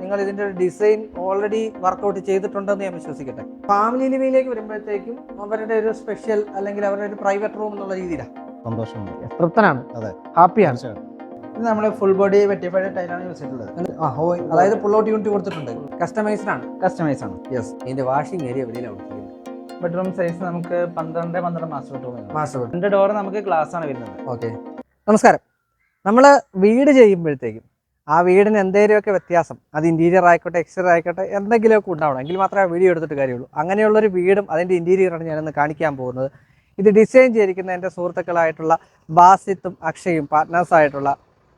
നിങ്ങൾ ഇതിന്റെ ഒരു ഡിസൈൻ ഓൾറെഡി വർക്കൗട്ട് ചെയ്തിട്ടുണ്ടെന്ന് ഞാൻ വിശ്വസിക്കട്ടെ. ഫാമിലി ലിവിയിലേക്ക് വരുമ്പോഴത്തേക്കും അവരുടെ ഒരു സ്പെഷ്യൽ അല്ലെങ്കിൽ അവരുടെ ഒരു പ്രൈവറ്റ് റൂം എന്നുള്ള രീതിയിലാണ് സന്തോഷം തൃപ്തനാണ്. അതെ. ഹാപ്പിയാണ്. ഇത് നമ്മൾ ഫുൾ ബോഡി വെറ്റിഫൈഡ് ടൈലാണ് യൂസ് ചെയ്തിട്ടുള്ളത് ആ അതായത് ഫുൾ ഔട്ട് യൂണിറ്റ് കൊടുത്തിട്ടുണ്ട്. കസ്റ്റമൈസ്ഡ് ആണ്. കസ്റ്റമൈസ് ആണ്. യെസ് ഇതിന്റെ വാഷിംഗ് ഏരിയ വെളിയിലാണ് ബെഡ്റൂം സൈസ് നമുക്ക് പന്ത്രണ്ട് പന്ത്രണ്ട് മാസ്റ്റർ ബെഡ്റൂം മാസ്റ്റർ രണ്ട് ഡോർ നമുക്ക് ഗ്ലാസ് ആണ് വരുന്നത്. ഓക്കെ നമസ്കാരം. നമ്മൾ വീട് ചെയ്യുമ്പോഴത്തേക്കും ആ വീടിന് എന്തെങ്കിലുമൊക്കെ വ്യത്യാസം അത് ഇന്റീരിയർ ആയിക്കോട്ടെ എക്സ്റ്റീരിയർ ആയിക്കോട്ടെ എന്തെങ്കിലുമൊക്കെ ഉണ്ടാവണം. എങ്കിൽ മാത്രമേ ആ വീഡിയോ എടുത്തിട്ട് കാര്യമുള്ളൂ. അങ്ങനെയുള്ളൊരു വീടും അതിന്റെ ഇന്റീരിയറാണ് ഞാനിന്ന് കാണിക്കാൻ പോകുന്നത്. ഇത് ഡിസൈൻ ചെയ്തിരിക്കുന്ന എന്റെ സുഹൃത്തുക്കളായിട്ടുള്ള ബാസിത്തും അക്ഷയും പാർട്ട്നേഴ്സായിട്ടുള്ള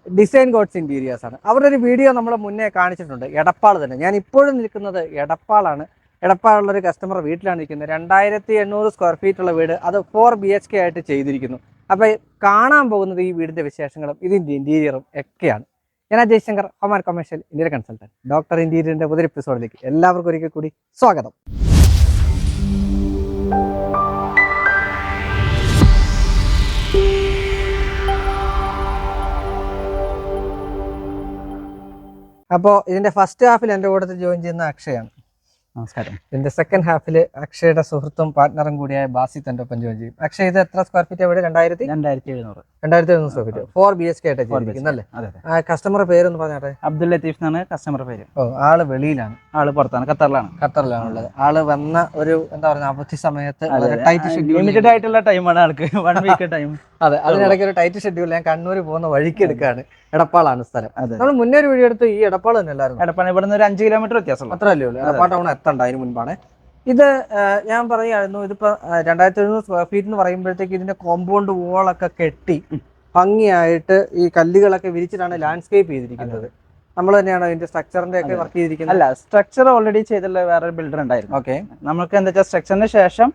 ഡിസൈൻ ഗോഡ്സ് ഇന്റീരിയേഴ്സ് ആണ്. അവരുടെ ഒരു വീഡിയോ നമ്മൾ മുന്നേ കാണിച്ചിട്ടുണ്ട്. എടപ്പാൾ തന്നെ. ഞാൻ ഇപ്പോഴും നിൽക്കുന്നത് എടപ്പാളാണ്. എടപ്പാളുള്ള ഒരു കസ്റ്റമർ വീട്ടിലാണ് നിൽക്കുന്നത്. രണ്ടായിരത്തി എണ്ണൂറ് സ്ക്വയർ ഫീറ്റ് ഉള്ള വീട്. അത് ഫോർ ബി എച്ച് കെ ആയിട്ട് ചെയ്തിരിക്കുന്നു. അപ്പോൾ കാണാൻ പോകുന്നത് ഈ വീടിന്റെ വിശേഷങ്ങളും ഇതിന്റെ ഇന്റീരിയറും ഒക്കെയാണ്. ഞാൻ Ajay Shankar home and commercial Indian consultant doctor ഇന്റീരിയറിന്റെ പുതിയ എപ്പിസോഡിലേക്ക് എല്ലാവർക്കും ഒരിക്കൽ കൂടി സ്വാഗതം. അപ്പോൾ ഇതിന്റെ ഫസ്റ്റ് ഹാഫിൽ എന്റെ കൂടെ ജോയിൻ ചെയ്യുന്ന അക്ഷയാണ്. നമസ്കാരം. ഇതിന്റെ സെക്കൻഡ് ഹാഫിൽ അക്ഷയുടെ സുഹൃത്തും പാർട്ട്ണറും കൂടിയായ ബാസി തന്റെ ഒപ്പം ജോയിൻ ചെയ്യും. അക്ഷയ് ഇത് എത്ര സ്ക്വയർ ഫീറ്റ് എവിടെ? രണ്ടായിരത്തി? രണ്ടായിരത്തി എഴുന്നൂറ്. രണ്ടായിരത്തി എഴുന്നൂറ് square feet four B H K ആയിട്ട് പേര് കസ്റ്റമർ പേരൊന്ന് പറഞ്ഞാട്ടെ? അബ്ദുൽ ലത്തീഫ് എന്നാണ് കസ്റ്റമർ പേര്. ഓ ആൾ വെളിയിലാണ്. ആൾ പുറത്താണ് ഖത്തറിലാണ്. ഖത്തറിലാണ് ഉള്ളത് ആൾ വന്ന ഒരു എന്താ പറയുക അവധി സമയത്ത് ടൈറ്റ് ലിമിറ്റഡ് ആയിട്ടുള്ള ടൈമാണ് ആൾക്ക്. വൺ വീക്ക് ടൈം അതെ അതിനിടയ്ക്ക് ഒരു ടൈറ്റ് ഷെഡ്യൂൾ ഞാൻ കണ്ണൂർ പോകുന്ന വഴിക്ക് എടുക്കാണ്. എടപ്പാളാണ് സ്ഥലം. നമ്മൾ മുന്നേ ഒരു വീഡിയോ എടുത്ത് ഈ എടപ്പാൾ തന്നെ അല്ലായിരുന്നു? എടപ്പാണ് നിന്ന് ഒരു അഞ്ച് കിലോമീറ്റർ വ്യത്യാസം അത്ര അല്ലേ ഉള്ളൂ എടപ്പാൾ ടൗൺ എത്തണ്ട അതിന് മുൻപാണ്. ഇത് ഞാൻ പറയുകയായിരുന്നു ഇതിപ്പോ രണ്ടായിരത്തി എഴുന്നൂറ് സ്ക്വയർ ഫീറ്റ് എന്ന് പറയുമ്പോഴത്തേക്ക് ഇതിന്റെ കോമ്പൗണ്ട് വോളൊക്കെ കെട്ടി ഭംഗിയായിട്ട് ഈ കല്ലുകളൊക്കെ വിരിച്ചിട്ടാണ് ലാൻഡ്സ്കേപ്പ് ചെയ്തിരിക്കുന്നത്. നമ്മൾ തന്നെയാണ് അതിന്റെ സ്ട്രക്ചറിന്റെ ഒക്കെ വർക്ക് ചെയ്തിരിക്കുന്നത്? അല്ല സ്ട്രക്ചർ ഓൾറെഡി ചെയ്തിട്ടുള്ള വേറൊരു ബിൽഡർ ഉണ്ടായിരുന്നു. ഓക്കെ നമുക്ക് എന്താ വെച്ചാൽ സ്ട്രക്ചറിന് ശേഷം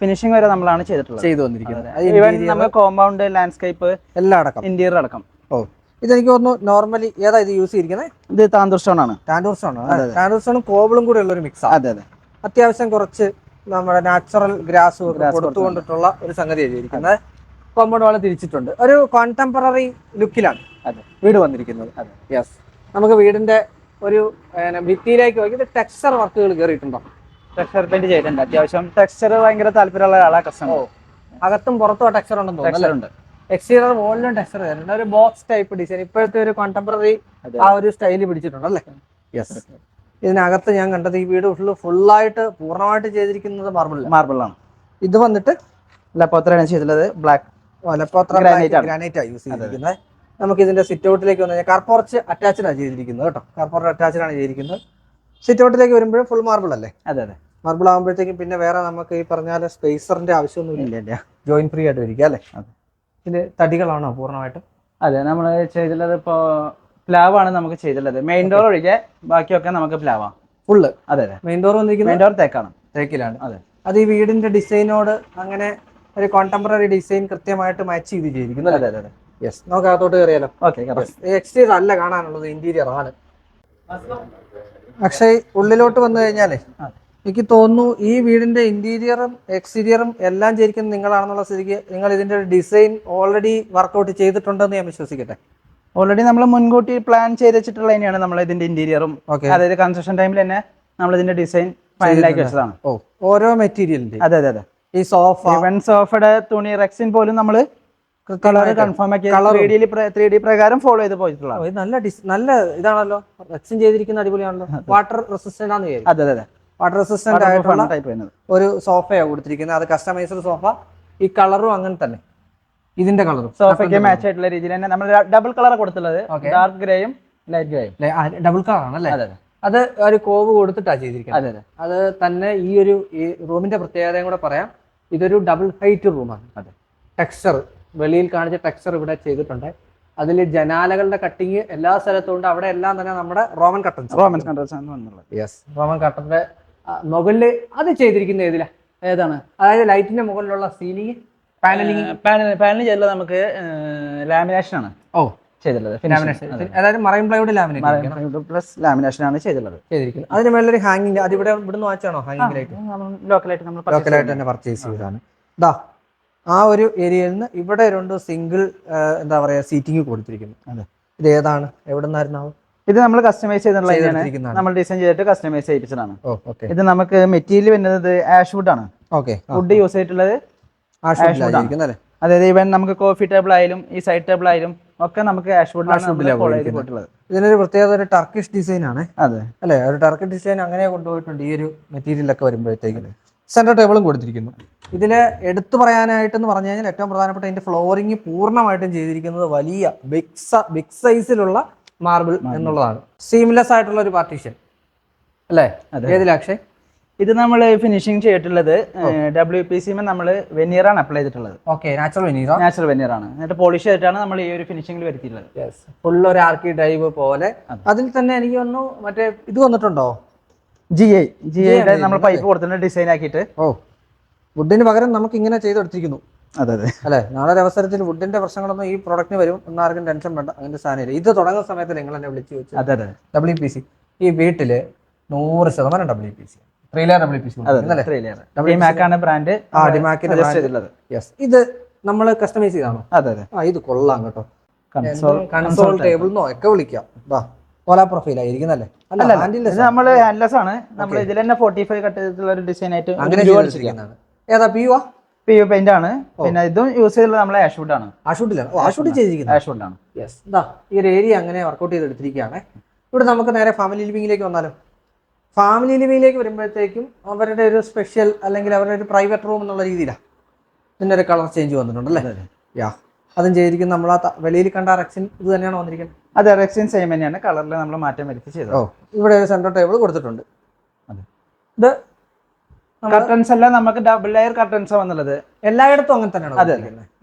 ഫിനിഷിംഗ് വരെ നമ്മളാണ് ചെയ്തിട്ടുള്ളത്. ചെയ്തു വന്നിരിക്കുന്നത്. നമ്മൾ കോമ്പൗണ്ട് ലാൻഡ്സ്കേപ്പ് എല്ലാം അടക്കം. ഇന്റീരിയർ അടക്കം. ഓ. ഇതെനിക്ക് തോന്നുന്നു നോർമലി ഏതാ ഇത് യൂസ് ചെയ്തിരിക്കുന്നത് ഇത് താന്തൂർ സ്റ്റോൺ ആണ്. താന്തൂർ സ്റ്റോൺ ആണ്. താന്തൂർ സ്റ്റോണും കോബിളും കൂടെ ഉള്ള ഒരു മിക്സ് അതെ അതെ. അത്യാവശ്യം കുറച്ച് നമ്മുടെ നാച്ചുറൽ ഗ്രാസ് കൊടുത്തുകൊണ്ടിട്ടുള്ള ഒരു സംഗതി ചെയ്തിരിക്കുന്നത് കോമ്പൗണ്ട് വാൾ തിരിച്ചിട്ടുണ്ട്. ഒരു കോൺടെമ്പററി ലുക്കിലാണ് അതെ. വീട് വന്നിരിക്കുന്നത്. അതെ. യെസ് നമുക്ക് വീടിന്റെ ഒരു ഭിത്തിയിലേക്ക് നോക്കി ടെക്സ്ചർ വർക്കുകൾ കയറിയിട്ടുണ്ടോ? ടെക്സ്ചർ പെയിന്റ് ചെയ്തിട്ടുണ്ട്. അത്യാവശ്യം ടെക്സ്ചർ ഭയങ്കര താല്പര്യമുള്ള ആളാ കസ്റ്റമർ അകത്തും പുറത്തും ടെക്സ്ചർ ഉണ്ടെന്ന് തോന്നുന്നുണ്ട് എക്സ്റ്റീരിയർ വോളിലും ടെക്സ്ചർ കയറുന്നുണ്ട് ഒരു ബോക്സ് ടൈപ്പ് ഡിസൈൻ ഇപ്പോഴത്തെ ഒരു കോൺടെമ്പററി ആ ഒരു സ്റ്റൈൽ പിടിച്ചിട്ടുണ്ട് അല്ലേ? യെസ് ഇതിനകത്ത് ഞാൻ കണ്ടത് ഈ വീട് ഫുള്ള് ഫുള്ളായിട്ട് പൂർണമായിട്ട് ചെയ്തിരിക്കുന്നത് മാർബിൾ ആണ്. ഇത് വന്നിട്ട് ലപ്പോത്രയാണ് ചെയ്തിട്ടുള്ളത്. ബ്ലാക്ക് ആണ്. ഗ്രാനൈറ്റ് ആണ് യൂസ് ചെയ്തിരിക്കുന്നത്. നമുക്ക് ഇതിന്റെ സിറ്റ് ഔട്ടിലേക്ക് വന്നു കഴിഞ്ഞാൽ കാർപോർച്ച് അറ്റാച്ച്ഡാണ് ആണ് ചെയ്തിരിക്കുന്നത് കേട്ടോ. കാർപോർച്ച് അറ്റാച്ച്ഡാണ് ചെയ്തിരിക്കുന്നത്. സിറ്റ് ഔട്ടിലേക്ക് വരുമ്പോൾ ഫുൾ മാർബിൾ അല്ലേ? അതെ അതെ. മാർബിൾ ആകുമ്പോഴത്തേക്കും പിന്നെ വേറെ നമുക്ക് ഈ പറഞ്ഞാൽ സ്പേസറിന്റെ ആവശ്യമൊന്നും ഇല്ല ജോയിൻ ഫ്രീ ആയിട്ട് ഇരിക്കുക അല്ലേ? അതെ. ഇത് തടികളാണോ പൂർണമായിട്ടും? അതെ നമ്മൾ ചെയ്തിട്ടുള്ളത് ഇപ്പോ പ്ലാവ് ആണ് നമുക്ക് ചെയ്തിട്ടുള്ളത്. മെയിൻ ഡോർ ഒഴികെ ബാക്കിയൊക്കെ നമുക്ക് പ്ലാവാ. ഫുള്ള് അതെ അതെ. മെയിൻ ഡോർ വന്നിരിക്കുന്നത്? മെയിൻ ഡോർ തേക്കാണ്. തേക്കിലാണ്. അതെ. അത് ഈ വീടിന്റെ ഡിസൈനോട് അങ്ങനെ ഒരു കോണ്ടംപററി ഡിസൈൻ കൃത്യമായിട്ട് മാച്ച് ചെയ്ത് ചെയ്തിരിക്കുന്നു അതെ അതെ അതെ. യെസ് നമുക്ക് അകത്തോട്ട് കയറിയാലോ? ഓക്കെ എക്സ്റ്റീരിയർ അല്ല കാണാനുള്ളത് ഇന്റീരിയർ ആണ്. പക്ഷേ ഉള്ളിലോട്ട് വന്നു കഴിഞ്ഞാലേ. എനിക്ക് തോന്നുന്നു ഈ വീടിന്റെ ഇന്റീരിയറും എക്സ്റ്റീരിയറും എല്ലാം ശരിക്കും നിങ്ങളാണെന്നുള്ള സ്ഥിതിക്ക് നിങ്ങൾ ഇതിന്റെ ഒരു ഡിസൈൻ ഓൾറെഡി വർക്കൗട്ട് ചെയ്തിട്ടുണ്ടെന്ന് ഞാൻ വിശ്വസിക്കട്ടെ. ഓൾറെഡി നമ്മൾ മുൻകൂട്ടി പ്ലാൻ ചെയ്ത് വെച്ചിട്ടുള്ള തന്നെയാണ് നമ്മൾ ഇതിന്റെ ഇന്റീരിയറും. അതായത് കൺസ്ട്രക്ഷൻ ടൈമിൽ തന്നെ നമ്മൾ ഇതിന്റെ ഡിസൈൻ ഫൈനലാക്കി വെച്ചതാണ്. ഓ ഓരോ മെറ്റീരിയലിന്റെ? അതെ അതെ അതെ. ഈ സോഫ ഇവൻ സോഫയുടെ തുണി റെക്സിൻ പോലും നമ്മൾ കളർ കൺഫേം ആക്കി ത്രീ ഡി പ്രകാരം ഫോളോ ചെയ്ത് പോയിട്ടുള്ള നല്ല നല്ല ഇതാണല്ലോ. റെക്സിൻ ചെയ്തിരിക്കുന്ന അടിപൊളിയാണല്ലോ. വാട്ടർ റെസിസ്റ്റന്റ് ആണെന്ന് അതെ അതെ. വാട്ടർ റെസിസ്റ്റന്റ് ആയിട്ടുള്ള ഒരു സോഫയാണ് കൊടുത്തിരിക്കുന്നത്. അത് കസ്റ്റമൈസ്ഡ് സോഫ. ഈ കളറും അങ്ങനെ തന്നെ. ഇതിന്റെ കളറും സോഫയ്ക്ക് മാച്ച് ആയിട്ടുള്ള രീതിയിൽ തന്നെ നമ്മൾ ഡബിൾ കളർ കൊടുത്തുള്ളത് ഡാർക്ക് ഗ്രേയും ലൈറ്റ് ഗ്രേയും ഡബിൾ കളർ ആണല്ലേ അതെ ഒരു കോവ് കൊടുത്തിട്ടാണ് ചെയ്തിരിക്കുന്നത്. അതെ അതെ. അത് തന്നെ ഈ ഒരു ഈ റൂമിന്റെ പ്രത്യേകതയും കൂടെ പറയാം. ഇതൊരു ഡബിൾ ഹൈറ്റ് റൂമാണ്. അതെ. ടെക്സ്ചർ വെളിയിൽ കാണിച്ച ടെക്സ്ചർ ഇവിടെ ചെയ്തിട്ടുണ്ട്. അതിൽ ജനാലകളുടെ കട്ടിങ് എല്ലാ സ്ഥലത്തും ഉണ്ട്. അവിടെ എല്ലാം തന്നെ നമ്മുടെ Roman curtains Roman curtains yes Roman കട്ടന്റെ മുകളിൽ അത് ചെയ്തിരിക്കുന്ന ഏതിലാ? ഏതാണ്? അതായത് ലൈറ്റിന്റെ മുകളിലുള്ള സീലിംഗ് പാനലിംഗ്. പാനൽ പാനൽ ചെയ്തിട്ടുള്ളത് നമുക്ക് ലാമിനേഷൻ ആണ് ഓ. ചെയ്തിട്ടുള്ളത് ലാമിനേഷൻ അതായത് marine plywood laminate plus lamination ആണ് ചെയ്തിട്ടുള്ളത്. ചെയ്തിരിക്കുന്നത്. അതിന് മേലൊരു ഹാങ്ങിങ് അത് ഇവിടെ ഇവിടുന്ന് വാച്ചാണോ ഹാങ്ങിങ് ലൈറ്റ് ലോക്കലായിട്ട് നമ്മൾ ലോക്കലായിട്ട് തന്നെ പർച്ചേസ് ചെയ്തതാണ്. ദാ ആ ഒരു ഏരിയയിൽ നിന്ന് ഇവിടെ രണ്ട് സിംഗിൾ എന്താ പറയാ സീറ്റിംഗ് കൊടുത്തിരിക്കുന്നു. അതെ. ഇത് ഏതാണ്? എവിടെ നിന്നായിരുന്നു ഇത് നമ്മൾ കസ്റ്റമൈസ് ചെയ്തിട്ടുള്ള നമ്മൾ ഡിസൈൻ ചെയ്തിട്ട് കസ്റ്റമൈസ് ചെയ്യിപ്പിച്ചതാണ്. ഇത് നമുക്ക് മെറ്റീരിയൽ വരുന്നത് ആഷ് വുഡ് ആണ്. ഓക്കെ വുഡ് യൂസ് ചെയ്തിട്ടുള്ളത് അതായത് ഇവൻ നമുക്ക് കോഫി ടേബിൾ ആയാലും ഈ സൈഡ് ടേബിൾ ആയാലും ഒക്കെ നമുക്ക് ഇതിനൊരു പ്രത്യേകത ഒരു ടർക്കിഷ് ഡിസൈൻ ആണ്. അതെ. അല്ലെ? ഒരു ടർക്കിഷ് ഡിസൈൻ അങ്ങനെ കൊണ്ടുപോയിട്ടുണ്ട് ഈ ഒരു മെറ്റീരിയൽ ഒക്കെ വരുമ്പോഴത്തേക്ക്. സെന്റർ ടേബിളും കൊടുത്തിരിക്കുന്നു. ഇതിൽ എടുത്തു പറയാനായിട്ടെന്ന് പറഞ്ഞു കഴിഞ്ഞാൽ ഏറ്റവും പ്രധാനപ്പെട്ട ഇതിന്റെ ഫ്ലോറിംഗ് പൂർണമായിട്ടും ചെയ്തിരിക്കുന്നത് വലിയ ബിഗ് ബിഗ് സൈസിലുള്ള മാർബിൾ എന്നുള്ളതാണ്. സീംലെസ് ആയിട്ടുള്ള ഒരു പാർട്ടീഷൻ അല്ലേ? ഏതിലാക്ഷേ ഇത് നമ്മൾ ഫിനിഷിംഗ് ചെയ്തിട്ടുള്ളത് ഡബ്ല്യു പി സിമേ നമ്മൾ വെനിയർ ആണ് അപ്ലൈ ചെയ്തിട്ടുള്ളത്. Okay natural veneer natural veneer ആണ്. എന്നിട്ട് പോളിഷ് ചെയ്തിട്ടാണ് നമ്മൾ ഈ ഒരു ഫിനിഷിംഗിൽ വരുത്തിയിട്ടുള്ളത്. ഫുൾ ഒരു ആർക്കി ഡ്രൈവ് പോലെ. അതിൽ തന്നെ എനിക്ക് തോന്നുന്നു മറ്റേ ഇത് വന്നിട്ടുണ്ടോ? ജി ഐ ജി ഐ നമ്മൾ പൈപ്പ് കൊടുത്തിട്ടുണ്ട് ഡിസൈൻ ആക്കിയിട്ട്. ഓ. വുഡിന് പകരം നമുക്ക് ഇങ്ങനെ ചെയ്തെടുത്തിരിക്കുന്നു. അതെ അതെ. അല്ലെ? നാളെ ഒരു അവസരത്തിൽ വുഡിന്റെ പ്രശ്നങ്ങളൊന്നും ഈ പ്രോഡക്റ്റിന് വരും ഒന്നാർക്കും ആർക്കും ടെൻഷൻ വേണ്ട. അങ്ങനത്തെ സാധനം ഇത് തുടങ്ങുന്ന സമയത്ത് നിങ്ങൾ എന്നെ വിളിച്ചു ചോദിച്ചു അതെ അതെ. ഡബ്ല്യു പി സി ഈ വീട്ടിൽ നൂറ് ശതമാനം W P C three layer W P C ആണ് ബ്രാൻഡ് ആ ഡിമാക്കിന്റെ ചെയ്തിട്ടുള്ളത്. യെസ് ഇത് നമ്മൾ കസ്റ്റമൈസ് ചെയ്താണോ? അതെ അതെ. ആ ഇത് കൊള്ളാം കേട്ടോ. കൺസോൾ കൺസോൾ ടേബിൾ എന്നോ ഒക്കെ വിളിക്കാം. വാ കോല പ്രൊഫൈൽ ആയിരിക്കുന്നല്ലേ അല്ല നമ്മൾ ഹാൻഡ്ലെസ് ആണ്. നമ്മൾ ഇതിൽ തന്നെ ഫോർട്ടി ഫൈവ് കട്ട് ഒരു ഡിസൈൻ ആയിട്ട് അങ്ങനെ ഏതാ P U P U paint ആണ് പിന്നെ ഇതും യൂസ് ചെയ്തിട്ടുള്ളത് നമ്മളെ ആഷ്വുഡ് ആണ്. ആഷ്വുഡിലാണ് ആഷൂട്ട് ചെയ്തിരിക്കുന്നത്. ആഷ്വുഡ് ആണ്. യെസ് എന്താ ഈ ഒരു ഏരിയ അങ്ങനെ വർക്കൗട്ട് ചെയ്തെടുത്തിരിക്കുകയാണ്. ഇവിടെ നമുക്ക് നേരെ ഫാമിലി ലിവിങ്ങിലേക്ക് വന്നാലും? ഫാമിലി ലിവിങ്ങിലേക്ക് വരുമ്പോഴത്തേക്കും അവരുടെ ഒരു സ്പെഷ്യൽ അല്ലെങ്കിൽ അവരുടെ ഒരു പ്രൈവറ്റ് റൂം എന്നുള്ള രീതിയിലാണ് ഇതിന്റെ ഒരു കളർ ചേഞ്ച് വന്നിട്ടുണ്ട് അല്ലേ? യാ അതും ചെയ്തിരിക്കുന്നത് നമ്മൾ ആ വെളിയിൽ കണ്ട റെക്സിൻ ഇത് തന്നെയാണ് വന്നിരിക്കുന്നത്? അതെ റെക്സിൻ സെയിം തന്നെയാണ്. കളറിൽ നമ്മൾ മാറ്റം വരുത്തി ചെയ്തത് ഓ ഇവിടെ ഒരു സെന്റർ ടേബിൾ കൊടുത്തിട്ടുണ്ട്. അതെ. ഇത് കർട്ടൻസ് എല്ലാം നമുക്ക് ഡബിൾ ലെയർ കർട്ടൻസ് വന്നുള്ളത്. എല്ലായിടത്തും അങ്ങനെ തന്നെയാണ് അതെ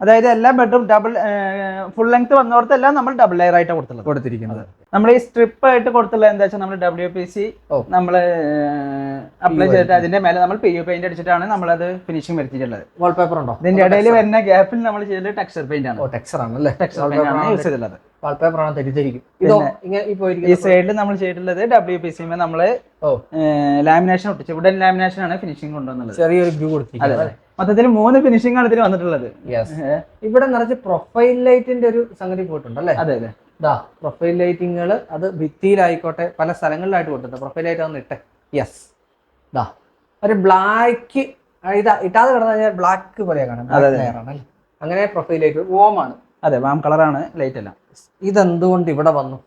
അതായത് എല്ലാ ബെഡും ഡബിൾ ഫുൾ ലെങ്ത് വന്നോടത്തെല്ലാം നമ്മൾ ഡബിൾ ലെയർ ആയിട്ട് കൊടുത്തുള്ളത്. കൊടുത്തിരിക്കുന്നത്. നമ്മൾ ഈ സ്ട്രിപ്പ് ആയിട്ട് കൊടുത്തുള്ള എന്താ വെച്ചാൽ നമ്മൾ ഡബ്ല്യു പി സി ഓ. നമ്മൾ അപ്ലൈ ചെയ്തിട്ട് അതിന്റെ മേലെ നമ്മൾ പി യു പെയിന്റ് അടിച്ചിട്ടാണ് നമ്മൾ അത് ഫിനിഷിംഗ് വരുത്തിയിട്ടുള്ളത് വാൾപേപ്പർ ഉണ്ടോ? ഇതിന്റെ ഇടയിൽ വരുന്ന ഗ്യാപ്പിൽ നമ്മൾ ചെയ്തത് ടെക്സ്ചർ പെയിന്റ് ആണ്. ടെക്സ്ചർ ആണ് ടെക്സ്ചർ പെയിന്റ് ആണ്. യൂസ് ചെയ്തിട്ടുള്ളത്. വാൾപേപ്പർ ആണ് തെറ്റിദ്ധരിക്കും ഇതോ ഇങ്ങനെ ഈ ഈ സൈഡിൽ നമ്മൾ ചെയ്തിട്ടുള്ളത് ഡബ്ല്യു പി സിമേ നമ്മൾ ഓ. ലാമിനേഷൻ ഒട്ടിച്ചു വുഡൻ ലാമിനേഷൻ ആണ് ഫിനിഷിംഗ് കൊണ്ടുവന്നുള്ളത് ചെറിയൊരു വ്യൂ കൊടുത്തിരിക്കുന്നത് അതെ മൊത്തത്തിൽ മൂന്ന് ഫിനിഷിംഗ് ആണ് ഇതിൽ വന്നിട്ടുള്ളത്. ഇവിടെ നിറച്ച് പ്രൊഫൈൽ ലൈറ്റിന്റെ ഒരു സംഗതി പോയിട്ടുണ്ട് അല്ലേ? അതെ അതെ. ഇതാ പ്രൊഫൈൽ ലൈറ്റിങ്ങൾ അത് ഭിത്തിയിലായിക്കോട്ടെ പല സ്ഥലങ്ങളിലായിട്ട് കൊടുത്തിട്ടുണ്ട് പ്രൊഫൈൽ ലൈറ്റ് ഒന്ന് ഇട്ടെ യെസ് ഇതാ ഒരു ബ്ലാക്ക് ഇതാ ഇട്ടാതെ കിടന്നു കഴിഞ്ഞാൽ ബ്ലാക്ക് പോലെയാണ് കാണാം അങ്ങനെ പ്രൊഫൈൽ ലൈറ്റ് ആണ്. അതെ വാം കളറാണ് ലൈറ്റ് എല്ലാം. ഇതെന്തുകൊണ്ട് ഇവിടെ വന്നു?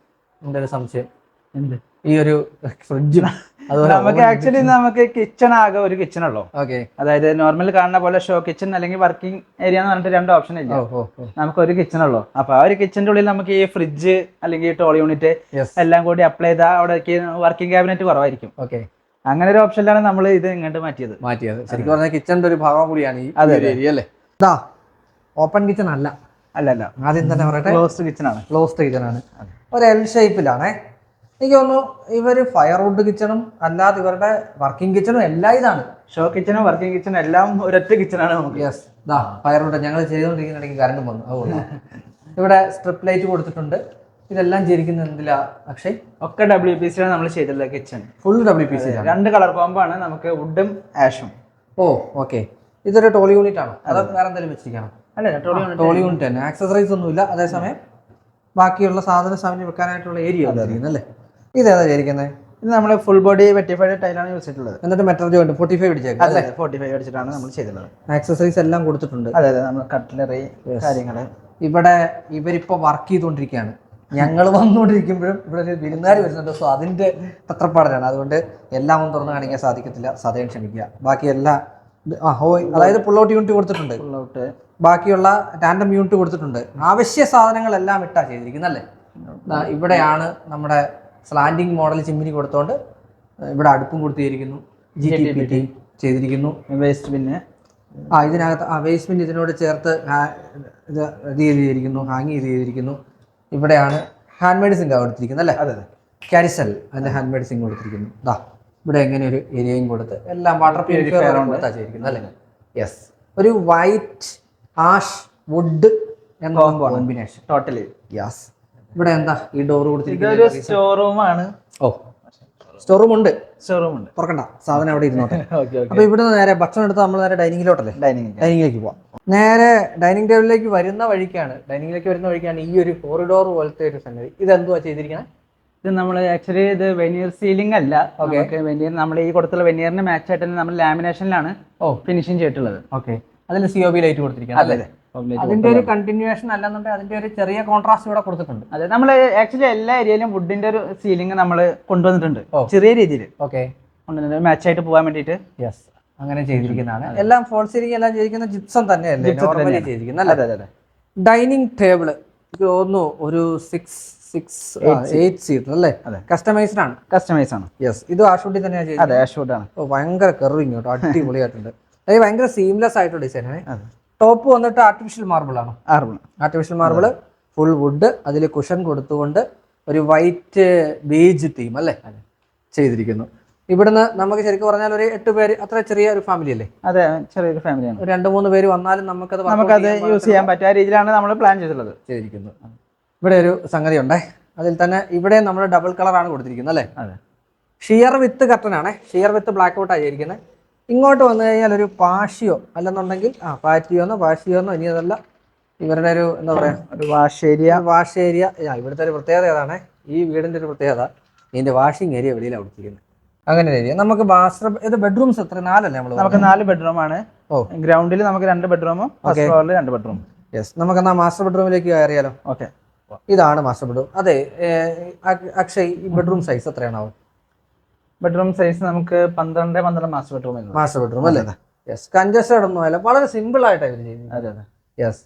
എന്റെ ഒരു സംശയം? എന്ത്? ഈ ഒരു ഫ്രിഡ്ജും. അതുപോലെ നമുക്ക് ആക്ച്വലി നമുക്ക് കിച്ചൺ ആകെ ഒരു കിച്ചൺ ഉള്ളൂ. ഓക്കെ. അതായത് നോർമൽ കാണുന്ന പോലെ ഷോ കിച്ചൺ അല്ലെങ്കിൽ വർക്കിംഗ് ഏരിയ എന്ന് പറഞ്ഞിട്ട് രണ്ട് ഓപ്ഷൻ ഇല്ല. നമുക്ക് ഒരു കിച്ചൺ ഉള്ളൂ. അപ്പൊ ആ ഒരു കിച്ചന്റെ ഉള്ളിൽ നമുക്ക് ഈ ഫ്രിഡ്ജ് അല്ലെങ്കിൽ ടോൾ യൂണിറ്റ് എല്ലാം കൂടി അപ്ലൈ ചെയ്താൽ അവിടെ വർക്കിംഗ് ക്യാബിനറ്റ് കുറവായിരിക്കും. ഓക്കെ. അങ്ങനെ ഒരു ഓപ്ഷനിലാണ് നമ്മൾ ഇത് ഇങ്ങോട്ട് മാറ്റിയത്. മാറ്റിയത്. ശരിക്കും പറഞ്ഞാൽ കിച്ചന്റെ ഒരു ഭാഗം കൂടിയാണ് ഈ അതെ, അല്ലേ? ഓപ്പൺ കിച്ചൺ അല്ല. അല്ല അല്ല ആദ്യം തന്നെ പറയട്ടെ. ക്ലോസ്ഡ് കിച്ചൺ ആണ്. ക്ലോസ്ഡ് കിച്ചൺ ആണ്. ഒരു എൽ ഷേപ്പിലാണേ എനിക്ക് തോന്നുന്നു ഇവർ ഫയർവുഡ് കിച്ചണും അല്ലാതെ ഇവരുടെ വർക്കിംഗ് കിച്ചണും എല്ലാം ഇതാണ്. ഷോ കിച്ചണും വർക്കിംഗ് കിച്ചണും എല്ലാം ഒരൊറ്റ കിച്ചൺ ആണ് നമുക്ക്. യെസ് ഇതാ ഫയർവുഡ് ഞങ്ങൾ ചെയ്തുകൊണ്ടിരിക്കുന്നിടയ്ക്ക് കറണ്ട് വന്നു. അതുകൊണ്ട് ഇവിടെ സ്ട്രിപ്പ് ലൈറ്റ് കൊടുത്തിട്ടുണ്ട്. ഇതെല്ലാം ചെയ്തിരിക്കുന്നത് എന്തിലാ അക്ഷയ്? ഒക്കെ ഡബ്ല്യു പി സിയാണ് നമ്മൾ ചെയ്തിട്ടുള്ളത് kitchen full W P C രണ്ട് കളർ കോംബോ ആണ്. നമുക്ക് വുഡും ആഷും ഓ ഓക്കെ ഇതൊരു ടോളി യൂണിറ്റ് ആണോ? അതോ വേറെ എന്തെങ്കിലും വെച്ചിരിക്കണം? ടോളി യൂണിറ്റ് തന്നെ. ആക്സസറീസ് ഒന്നുമില്ല. അതേസമയം ബാക്കിയുള്ള സാധന സാധനം വെക്കാനായിട്ടുള്ള ഏരിയ അല്ലേ ഇത് ഏതാ ഇരിക്കുന്നത് ഇത് നമ്മൾ ഫുൾ ബോഡി വെറ്റിഫൈഡ് ടൈലാണ് യൂസ് ചെയ്തിട്ടുള്ളത്. എന്നിട്ട് മെറ്റർ ജോയിന്റ് ഫോർട്ടി ഫൈവ് അടിച്ചേക്കാം അതെ ഫോർട്ടി ഫൈവ് അടിച്ചിട്ടാണ് നമ്മൾ ചെയ്തിട്ടുള്ളത്. ആക്സസറീസ് എല്ലാം കൊടുത്തിട്ടുണ്ട്. അതെ അതെ. നമ്മൾ കട്ട്ലറി കാര്യങ്ങൾ. ഇവിടെ ഇവരിപ്പോ വർക്ക് ചെയ്തുകൊണ്ടിരിക്കുകയാണ് ഞങ്ങൾ വന്നുകൊണ്ടിരിക്കുമ്പോഴും ഇവിടെ ഒരു വിരുന്നുകാർ വരുന്നുണ്ട്. സോ അതിന്റെ തത്രപ്പാടിലാണ് അതുകൊണ്ട് എല്ലാം ഒന്നും തുറന്ന് കാണിക്കാൻ സാധിക്കത്തില്ല. സദയം ക്ഷമിക്കുക. ബാക്കി എല്ലാ ആ ഹോ അതായത് പുള്ളൗട്ട് യൂണിറ്റ് കൊടുത്തിട്ടുണ്ട്. ഔട്ട് ബാക്കിയുള്ള ടാൻഡം യൂണിറ്റ് കൊടുത്തിട്ടുണ്ട്. ആവശ്യ സാധനങ്ങളെല്ലാം ഇട്ടാ ചെയ്തിരിക്കുന്നത് അല്ലേ? ഇവിടെയാണ് നമ്മുടെ സ്ലാൻഡിങ് മോഡൽ ചിമ്മിനി കൊടുത്തോണ്ട് ഇവിടെ അടുപ്പും കൊടുത്തിരിക്കുന്നു. ജി ടി പി ടി ചെയ്തിരിക്കുന്നു. വേസ്റ്റ് പിന്നെ ആ ഇതിനകത്ത് ആ വേസ്റ്റ് പിന്നെ ഇതിനോട് ചേർത്ത് ഇത് ഇത് ചെയ്തിരിക്കുന്നു ഹാങ് ചെയ്ത് ചെയ്തിരിക്കുന്നു. ഇവിടെയാണ് ഹാൻഡ് മെഡിസിൻ കൊടുത്തിരിക്കുന്നത് അല്ലേ? അതെ അതെ. കാരിസൽ അതിന്റെ ഹാൻഡ് മെഡിസിൻ കൊടുത്തിരിക്കുന്നു. ദാ ഇവിടെ എങ്ങനെ ഒരു ഏരിയയും കൊടുത്ത് എല്ലാം വാട്ടർ പ്യൂരിഫയർ കൊടുത്താ ചെയ്തിരിക്കുന്നത് അല്ലേ? യെസ് ഒരു വൈറ്റ് ആഷ് വുഡ് എന്ന കോമ്പിനേഷൻ ടോട്ടലി യെസ് ഇവിടെ എന്താ? ഈ ഡോർ കൊടുത്തിരിക്കുന്നത് സ്റ്റോർ റൂമാണ് ഓ സ്റ്റോർ റൂം ഉണ്ട് സ്റ്റോർ റൂം ഉണ്ട്. തുറക്കണ്ട. സാധനം അവിടെ ഇരുന്നോട്ടെ. അപ്പൊ ഇവിടെ നേരെ ഭക്ഷണം എടുത്ത് നമ്മൾ നേരെ ഡൈനിങ്ങിലോട്ടല്ലേ ഡൈനിങ് ഡൈനിങ്ങിലേക്ക് പോവാം. നേരെ ഡൈനിങ് ടേബിളിലേക്ക് വരുന്ന വഴിക്കാണ്. ഡൈനിങ്ങിലേക്ക് വരുന്ന വഴിക്കാണ് ഈ ഒരു കോറിഡോർ പോലത്തെ ഒരു സംഗതി. ഇതെന്തുവാ ചെയ്തിരിക്കുന്നത് ഇത് നമ്മൾ ആക്ച്വലി ഇത് വെനീർ സീലിംഗ് അല്ല. ഓക്കെ വെനീർ നമ്മൾ ഈ കൊടുത്തുള്ള വെനീറിന് മാച്ച് ആയിട്ട് തന്നെ നമ്മൾ ലാമിനേഷനിലാണ് ഓ. ഫിനിഷിംഗ് ചെയ്തിട്ടുള്ളത്. ഓക്കെ അതിൽ സി ഒ ബി ലൈറ്റ് കൊടുത്തിരിക്കുന്നത് അതെ. അല്ലേ? അതിന്റെ ഒരു കണ്ടിന്യൂവേഷൻ അല്ലെന്നുണ്ടെങ്കിൽ അതിന്റെ ഒരു ചെറിയ കോൺട്രാസ്റ്റ് ഇവിടെ കൊടുത്തിട്ടുണ്ട്. അതെ നമ്മൾ ആക്ച്വലി എല്ലാ ഏരിയയിലും വുഡിന്റെ ഒരു സീലിംഗ് നമ്മൾ കൊണ്ടുവന്നിട്ടുണ്ട്. ചെറിയ രീതിയിൽ ഓക്കെ കൊണ്ടുവന്നിട്ട് മാച്ച് ആയിട്ട് പോകാൻ വേണ്ടിയിട്ട്. യെസ് അങ്ങനെ ചെയ്തിരിക്കുന്നതാണ്. എല്ലാം ഫോൾ സീലിംഗ് എല്ലാം ചെയ്തിരിക്കുന്ന ജിപ്സം തന്നെയല്ലേ. ചെയ്തിരിക്കുന്നത്. ഡൈനിങ് ടേബിൾ തോന്നുന്നു ഒരു സിക്സ് സിക്സ് എയ്റ്റ് സീറ്റർ അല്ലേ? അതെ. കസ്റ്റമൈസ്ഡ് ആണ്. കസ്റ്റമൈസ് ആണ്. യെസ് ഇത് ആഷൂട്ടി തന്നെയാണ് ചെയ്തത് അതെ ഭയങ്കര കെറിങ് കേട്ടോ. അടിപൊളിയായിട്ടുണ്ട്. അത് ഭയങ്കര സീംലെസ് ആയിട്ടുള്ള ഡിസൈൻ ആണ്. ടോപ്പ് വന്നിട്ട് ആർട്ടിഫിഷ്യൽ മാർബിൾ ആണ്? ആർബിൾ ആർട്ടിഫിഷ്യൽ മാർബിൾ ഫുൾ വുഡ് അതിൽ കുഷൻ കൊടുത്തുകൊണ്ട് ഒരു വൈറ്റ് ബേജ് തീം അല്ലേ? ചെയ്തിരിക്കുന്നു. ഇവിടുന്ന് നമുക്ക് ശരിക്കും പറഞ്ഞാൽ ഒരു എട്ട് പേര് അത്ര ചെറിയ ഒരു ഫാമിലി അല്ലേ? അതെ ചെറിയൊരു ഫാമിലിയാണ് രണ്ട് മൂന്ന് പേര് വന്നാലും നമുക്കത് നമുക്കത് യൂസ് ചെയ്യാൻ പറ്റിയ രീതിയിലാണ് നമ്മൾ പ്ലാൻ ചെയ്തിട്ടുള്ളത്. ചെയ്തിരിക്കുന്നു. ഇവിടെ ഒരു സംഗതി ഉണ്ടേ അതിൽ തന്നെ ഇവിടെ നമ്മൾ ഡബിൾ കളറാണ് കൊടുത്തിരിക്കുന്നത് അല്ലേ? അതെ. ഷിയർ വിത്ത് കട്ടൺ ആണേ. ഷിയർ വിത്ത് ബ്ലാക്ക് ഔട്ട് ചെയ്തിരിക്കുന്നത് ഇങ്ങോട്ട് വന്നു കഴിഞ്ഞാൽ ഒരു പാഷിയോ അല്ലെന്നുണ്ടെങ്കിൽ ആ പാറ്റിയോന്നോ പാഷിയോന്നോ ഇനി അതല്ല. ഇവരുടെ ഒരു എന്താ പറയുക ഒരു വാഷേരിയ വാഷേരിയ വാഷ് ഏരിയ ഇവിടുത്തെ ഒരു പ്രത്യേകത ഏതാണ്? ഈ വീടിന്റെ ഒരു പ്രത്യേകത ഇതിന്റെ വാഷിംഗ് ഏരിയ വെളിയിലാണ് കൊടുത്തിരിക്കുന്നത് അങ്ങനെ ഏരിയ നമുക്ക് ബാത്റൂം ഇത് ബെഡ്റൂംസ് എത്ര? നാലല്ലേ നമ്മൾ നമുക്ക് നാല് ബെഡ്റൂം ആണ്. ഓ. ഗ്രൗണ്ടിൽ നമുക്ക് രണ്ട് ബെഡ്റൂമും ഫസ്റ്റ് ഫ്ലോറിൽ രണ്ട് ബെഡ്റൂം യെസ് നമുക്ക് എന്നാൽ മാസ്റ്റർ ബെഡ്റൂമിലേക്ക് കയറിയാലോ? ഓക്കെ. ഇതാണ് മാസ്റ്റർ ബെഡ്റൂം. അതെ അക്ഷയ് ഈ ബെഡ്റൂം സൈസ് എത്രയാണാവും? ബെഡ്റൂം സൈസ് നമുക്ക് പന്ത്രണ്ട് പന്ത്രണ്ട് മാസ്റ്റർ ബെഡ്റൂം മാസ്റ്റർ ബെഡ്റൂം അല്ലേ? യെസ് കഞ്ചസ്റ്റഡ് ഒന്നും അല്ല വളരെ സിമ്പിൾ ആയിട്ടാണ് ചെയ്യുന്നത് അതെ അതെ. യെസ്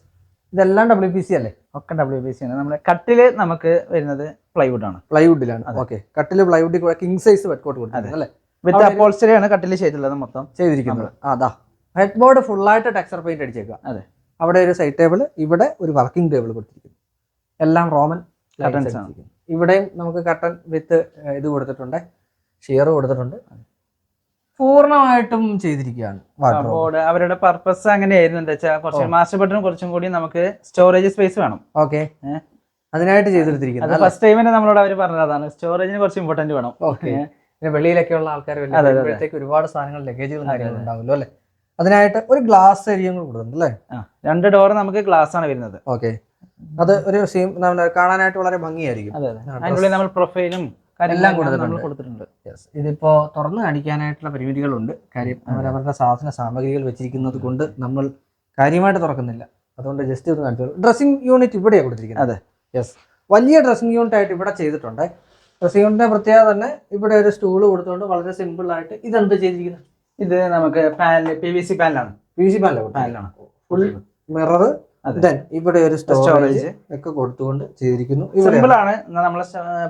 ഇതെല്ലാം ഡബ്ല്യു പി സി അല്ലേ? ഒക്കെ ഡബ്ല്യു പി സി ആണ്. നമ്മുടെ കട്ടിൽ നമുക്ക് വരുന്നത് പ്ലൈവുഡ് ആണ്. പ്ലൈവുഡിലാണ് ഓക്കെ കട്ടിൽ പ്ലൈവുഡിൽ കൂടെ കിങ് സൈസ് ബെഡ്കോട്ട് കൊടുക്കുന്നത് അല്ലേ? വിത്ത് അപ്പോൾസ്റ്ററിയാണ് കട്ടിൽ ചെയ്തിട്ടുള്ളത് മൊത്തം ചെയ്തിരിക്കുന്നത്. അതാ ഹെഡ് ബോർഡ് ഫുള്ളായിട്ട് ടെക്സർ പെയിന്റ് അടിച്ചേക്കുക. അതെ. അവിടെ ഒരു സൈഡ് ടേബിൾ ഇവിടെ ഒരു വർക്കിംഗ് ടേബിൾ കൊടുത്തിരിക്കുന്നു. എല്ലാം റോമൻ കട്ടൻസ് ആണ്. ഇവിടെയും നമുക്ക് കട്ടൻ വിത്ത് ഇത് കൊടുത്തിട്ടുണ്ട്. ഷിയർ കൊടുത്തിട്ടുണ്ട്. പൂർണമായിട്ടും ചെയ്തിരിക്കുകയാണ് അപ്പോൾ അവരുടെ പർപ്പസ് അങ്ങനെയായിരുന്നു. എന്താ വെച്ചാൽ കുറച്ച് മാസ്റ്റർ ബെഡ്റൂം കുറച്ചും കൂടി നമുക്ക് സ്റ്റോറേജ് സ്പേസ് വേണം. ഓക്കെ. അതിനായിട്ട് അത് ചെയ്തെടുത്തിരിക്കുന്നത് ഫസ്റ്റ് ടൈമിന് നമ്മളോട് അവർ പറഞ്ഞതാണ് സ്റ്റോറേജിന് കുറച്ച് ഇമ്പോർട്ടന്റ് വേണം. ഓക്കെ. പിന്നെ വെളിയിലൊക്കെ ഉള്ള ആൾക്കാർ. വരുമ്പോഴത്തേക്ക് ഒരുപാട് സാധനങ്ങൾ ലഗേജുകളും കാര്യങ്ങളും ഉണ്ടാവുമല്ലോ അല്ലേ? അതിനായിട്ട് ഒരു ഗ്ലാസ് ഏരിയയും കൂടെ കൊടുക്കുന്നുണ്ട് അല്ലേ? രണ്ട് ഡോർ നമുക്ക് ഗ്ലാസ് ആണ് വരുന്നത്. ഓക്കെ. അത് ഒരു സീം കാണാനായിട്ട് വളരെ ഭംഗിയായിരിക്കും. അതെ അതെ. അതിനുള്ളിൽ നമ്മൾ പ്രൊഫൈലും എല്ലാം കൊടുത്തിട്ടുണ്ട്. കൊടുത്തിട്ടുണ്ട്. യെസ് ഇതിപ്പോ തുറന്നു കാണിക്കാനായിട്ടുള്ള പരിമിതികളുണ്ട്. കാര്യം അവരവരുടെ സാധന സാമഗ്രികൾ വെച്ചിരിക്കുന്നത് കൊണ്ട് നമ്മൾ കാര്യമായിട്ട് തുറക്കുന്നില്ല. അതുകൊണ്ട് ജസ്റ്റ് ഒന്ന് കാണിച്ചു ഡ്രസ്സിംഗ് യൂണിറ്റ് ഇവിടെയാണ് കൊടുത്തിരിക്കുന്നത്. അതെ. യെസ് വലിയ ഡ്രസ്സിംഗ് യൂണിറ്റ് ആയിട്ട് ഇവിടെ ചെയ്തിട്ടുണ്ട്. ഡ്രസ്സിംഗ് യൂണിറ്റിന്റെ പ്രത്യേകത തന്നെ ഇവിടെ ഒരു സ്റ്റൂൾ കൊടുത്തുകൊണ്ട് വളരെ സിമ്പിൾ ആയിട്ട് ഇതെന്ത് ചെയ്തിരിക്കുന്നത് ഇത് നമുക്ക് പാനൽ പി വി സി പാനലാണ്. പി വി സി പാനലാണ് പാനലാണ്. Full mirror. ദെൻ ഇവിടെ ഒരു സ്റ്റോറേജ് ഒക്കെ കൊടുത്തുകൊണ്ട് ചെയ്തിരിക്കുന്നു. സിമ്പിളാണ് നമ്മളെ